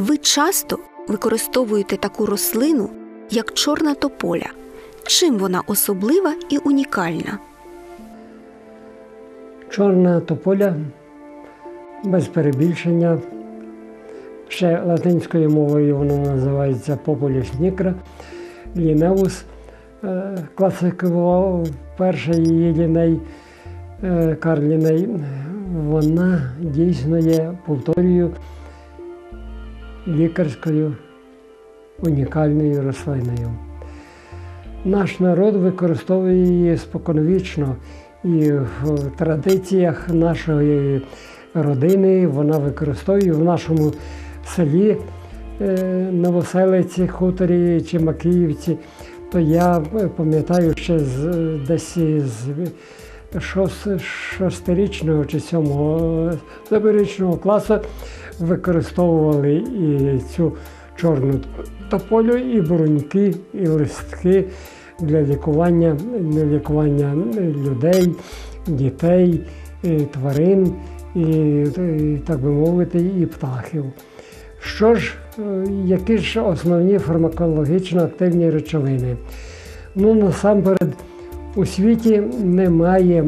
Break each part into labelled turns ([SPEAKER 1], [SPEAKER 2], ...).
[SPEAKER 1] Ви часто використовуєте таку рослину, як чорна тополя. Чим вона особлива і унікальна?
[SPEAKER 2] Чорна тополя без перебільшення. Ще латинською мовою вона називається Populus nigra. Лінеус е, класифікував перший її ліней е, Карл Ліней. Вона дійсно є, повторюю, лікарською унікальною рослиною. Наш народ використовує її споконвічно і в традиціях нашої родини вона використовує в нашому селі е, Новоселиці, Хуторі чи Макіївці. То я пам'ятаю ще з десь з шостирічного чи сьомого забирічного класу використовували і цю чорну тополю, і бруньки, і листки для лікування, для лікування людей, дітей, і тварин, і, і, так би мовити, і птахів. Що ж, е, які ж основні фармакологічно активні речовини? Ну, насамперед, у світі немає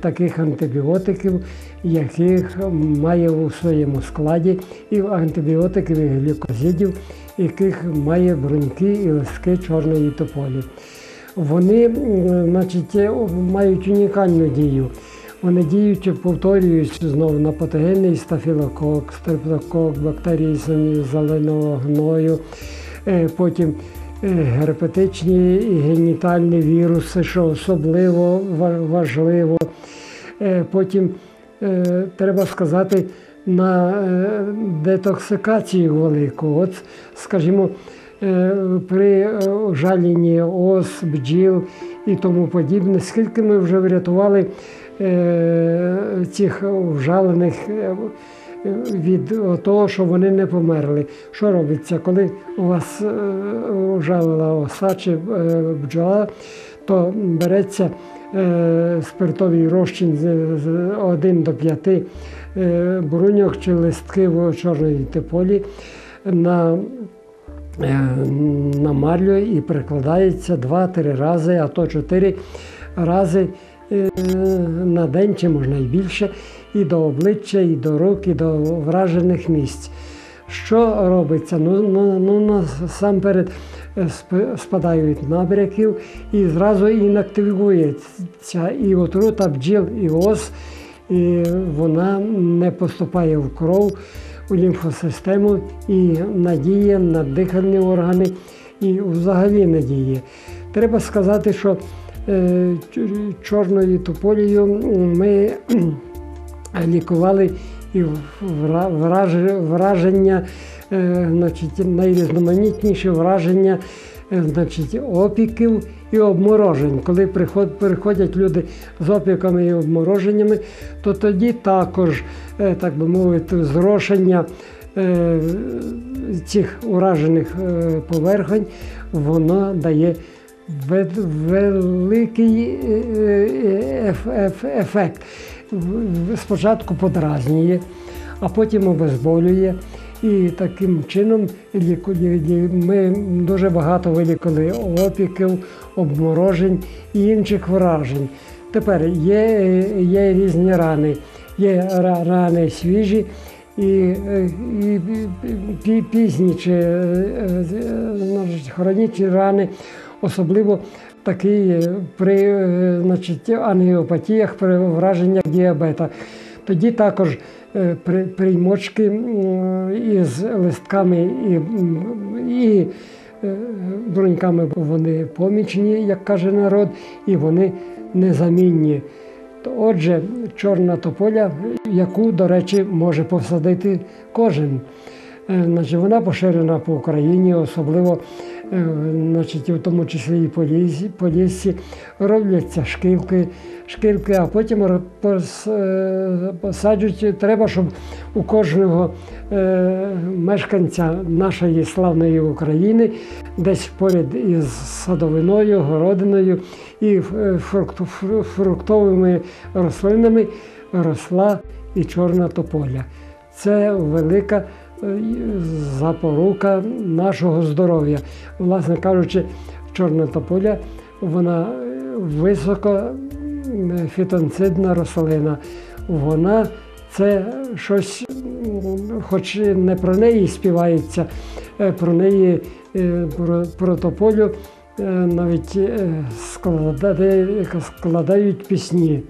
[SPEAKER 2] таких антибіотиків, яких має у своєму складі, і антибіотиків і глюкозидів, яких має бруньки і листки чорної тополі. Вони значить, е, мають унікальну дію. Вони діють, повторюють знову на патогенний стафілокок, стрептокок, бактерії зеленого гною, е, потім герпетичні і генітальні віруси, що особливо важливо. Е, Потім е, треба сказати на е, детоксикацію велику. От, скажімо, е, при е, жалінні ос, бджіл і тому подібне, скільки ми вже врятували е, цих вжалених е, від того, що вони не померли. Що робиться, коли у вас е, ужалила оса чи е, бджола, то береться е, спиртовий розчин з- з 1 до 5 е, бруньок чи листків чорної тополі на е, марлю і прикладається 2-3 рази, а то 4 рази е, на день, чи можна і більше, і до обличчя, і до рук, і до вражених місць. Що робиться? Ну, ну, ну насамперед е, спадають набряків і зразу інактивується і отрута бджіл, і ос, і вона не поступає в кров, у лімфосистему і надіє на дихальні органи, і взагалі не діє. Треба сказати, що е, чорною тополією ми лікували і враження, е, значить, найрізноманітніші враження е, значить, опіків і обморожень. Коли приходять люди з опіками і обмороженнями, то тоді також, е, так би мовити, зрошення е, цих уражених е, поверхонь, воно дає великий е, е, еф- еф- ефект. Спочатку подразнює, а потім обезболює. І таким чином ми дуже багато вилікували опіків, обморожень і інших вражень. Тепер є, є різні рани. Є рани свіжі і, е, і пізні чи хронічні рани, особливо такі е, при е, значить, ангіопатіях, при враженнях діабета. Тоді також е, приймочки із листками і, і бруньками вони помічні, як каже народ, і вони незамінні. Отже, чорна тополя, яку, до речі, може посадити кожен. Значить, вона поширена по Україні, особливо значить, в тому числі і по лісі, робляться шкілки, шкілки, а потім е, посаджують. Треба, щоб у кожного е, мешканця нашої славної України десь поряд із садовиною, городиною і е, фрукт- фру- фруктовими рослинами росла і чорна тополя. Це велика е, запорука нашого здоров'я. Власне кажучи, чорна тополя вона е, високо фітонцидна рослина. Вона це щось, хоч не про неї співається, е, про неї, е, про, про тополю е, навіть е, складають пісні.